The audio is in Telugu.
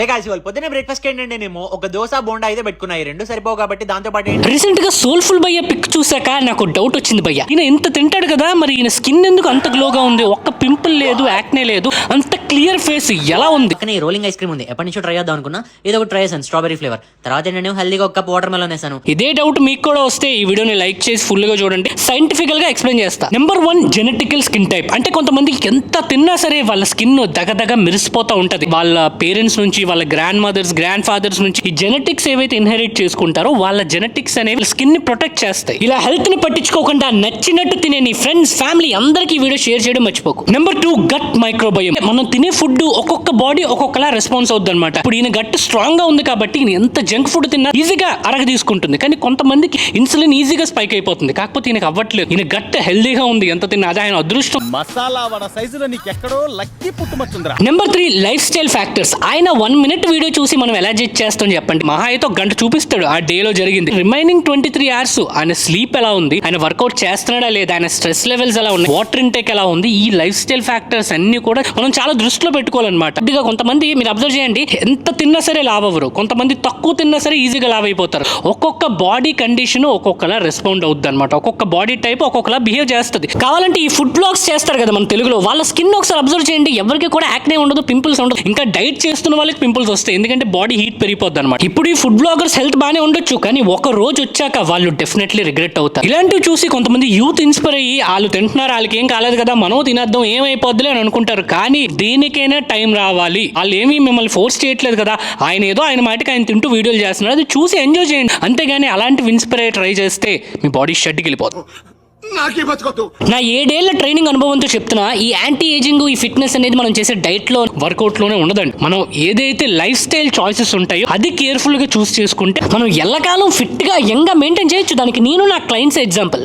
హే కాసి వాళ్ళు పొద్దున్న బ్రేక్ఫాస్ట్ ఏంటంటే నేను ఒక దోశ బోండా అయితే పెట్టుకున్నాయి రెండు సరిపోవు కాబట్టి దాంతో పాటు రీసెంట్గా సోల్ఫుల్ భయ్య పిక్ చూసాక నాకు డౌట్ వచ్చింది భయ్య. ఈయన ఇంత తింటాడు కదా మరి ఈయన స్కిన్ ఎందుకు అంత గ్లోగా ఉంది? ఒక్క పింపుల్ లేదు యాక్నే లేదు. అంత క్లియర్ ఫేస్ ఎలా ఉంది? పక్కనే రోలింగ్ ఐస్ క్రీమ్ ఉంది. ఎప్పటి నుంచో ట్రై చేద్దాం అనుకున్నా. ఏదో ఒకటి ట్రై చేశాను. స్ట్రాబెరీ ఫ్లేవర్ తర్వాత ఏంటంటే హెల్దీగా ఒక కప్ వాటర్ మెలన్ వేసాను ఇదే డౌట్ మీకు కూడా వస్తే ఈ వీడియోని లైక్ చేసి ఫుల్గా చూడండి. సైంటిఫికల్గా ఎక్స్ప్లెయిన్ చేస్తా. Number one genetical skin type అంటే కొంతమందికి ఎంత తిన్నా సరే వాళ్ళ స్కిన్ దగదగ మెరిసిపోతా ఉంటది. వాళ్ళ పేరెంట్స్ నుంచి వాళ్ళ గ్రాండ్ మదర్స్ గ్రాండ్ ఫాదర్స్ నుంచి ఈ జెనెటిక్స్ ఏవైతే ఇన్హెరిట్ చేసుకుంటారో వాళ్ళ జెనెటిక్స్ అనేవి స్కిన్ని ప్రొటెక్ట్ చేస్తాయి. ఇలా హెల్త్ని పట్టించుకోకుండా నచ్చినట్టు తినే నీ ఫ్రెండ్స్ ఫ్యామిలీ అందరికీ వీడియో షేర్ చేయడం మర్చిపోకు. నెంబర్ టూ గట్ మైక్రోబయం మనం తినే ఫుడ్ ఒక్కొక్క బాడీ ఒక్కొక్కలా రెస్పాన్స్ అవుద్ది అనమాట ఇప్పుడు ఈయన గట్ స్ట్రాంగ్గా ఉంది కాబట్టి ఈయన ఎంత జంక్ ఫుడ్ తిన్నా ఈజీగా అరగ తీసుకుంటుంది. కానీ కొంతమందికి ఇన్సులిన్ ఈజీగా స్పైక్ అయిపోతుంది. కాకపోతే ఈయనకి అవ్వట్లేదు. ఈయన గట్ హెల్దీగా ఉంది. ఎంత తిన్నా అదే ఆయన అదృష్టం. మసాలా వడ సైజులో నీకెక్కడో lucky పుట్టుమచ్చుందిరా. Number three lifestyle factors. ఆయన వన్ మినిట్ వీడియో చూసి మనం ఎలా జడ్జ్ చేస్తాం చెప్పండి. మహా అయితే ఒక గంట చూపిస్తాడు. ఆ డే లో జరిగింది. రిమైనింగ్ ట్వంటీ త్రీ అవర్స్ ఆయన స్లీప్ ఎలా ఉంది? ఆయన వర్కౌట్ చేస్తున్నాడా లేదా? ఆయన స్ట్రెస్ లెవెల్స్ ఎలా ఉన్నాయి? వాటర్ ఇంటేక్ ఎలా ఉంది? ఈ లైఫ్ స్టైల్ ఫ్యాక్టర్స్ అన్ని కూడా మనం చాలా దృష్టిలో పెట్టుకోవాలన్నమాట. ఇదిగా కొంతమంది మీరు అబ్జర్వ్ చేయండి ఎంత తిన్నా సరే లావ్ అవ్వరు కొంతమంది తక్కువ తిన్నా సరే ఈజీగా లావ్ అయిపోతారు ఒక్కొక్క బాడీ కండిషన్ ఒక్కొక్కలా రెస్పాండ్ అవుద్ది అనమాట ఒక్కొక్క బాడీ టైప్ ఒక్కొక్కలా బిహేవ్ చేస్తుంది. కావాలంటే ఈ ఫుడ్ బ్లాగ్స్ చేస్తారు కదా మన తెలుగులో. వాళ్ళ స్కిన్ ఒకసారి అబ్జర్వ్ చేయండి. ఎవరికి కూడా యాక్నే ఉండదు పింపుల్స్ ఉండదు. ఇంకా డైట్ చేస్తున్న వాళ్ళకి పింపుల్స్ వస్తాయి. ఎందుకంటే బాడీ హీట్ పెరిగిపోద్ది అనమాట ఇప్పుడు ఈ ఫుడ్ బ్లాగర్స్ హెల్త్ బాగానే ఉండొచ్చు కానీ ఒక రోజు వచ్చాక వాళ్ళు డెఫినెట్లీ రిగ్రెట్ అవుతారు. ఇలాంటివి చూసి కొంతమంది యూత్ ఇన్స్పైర్ అయ్యి వాళ్ళు తింటున్నారు వాళ్ళకి ఏం కాలేదు కదా మనం తినేద్దాం ఏమైపోద్దులే అని అనుకుంటారు. కానీ దేనికైనా టైం రావాలి. వాళ్ళు ఏమీ మిమ్మల్ని ఫోర్స్ చేయట్లేదు కదా. ఆయన ఏదో ఆయన మాటకి ఆయన తింటూ వీడియోలు చేస్తున్నారు. అది చూసి ఎంజాయ్ చేయండి. అంతేగాని అలాంటివి ఇన్స్పైర్ ట్రై చేస్తే మీ బాడీ షెడ్కి వెళ్ళిపోతుంది. నా ఏడేళ్ళ ట్రైనింగ్ అనుభవంతో చెప్తున్నా ఈ యాంటీ ఏజింగ్ ఈ ఫిట్నెస్ అనేది మనం చేసే డైట్లో వర్కౌట్లోనే ఉండదండి. మనం ఏదైతే లైఫ్ స్టైల్ చాయిసెస్ ఉంటాయో అది కేర్ఫుల్గా చూస్ చేసుకుంటే మనం ఎల్లకాలం ఫిట్గా యంగ్గా మెయింటైన్ చేయొచ్చు. దానికి నేను నా క్లయింట్స్ ఎగ్జాంపుల్.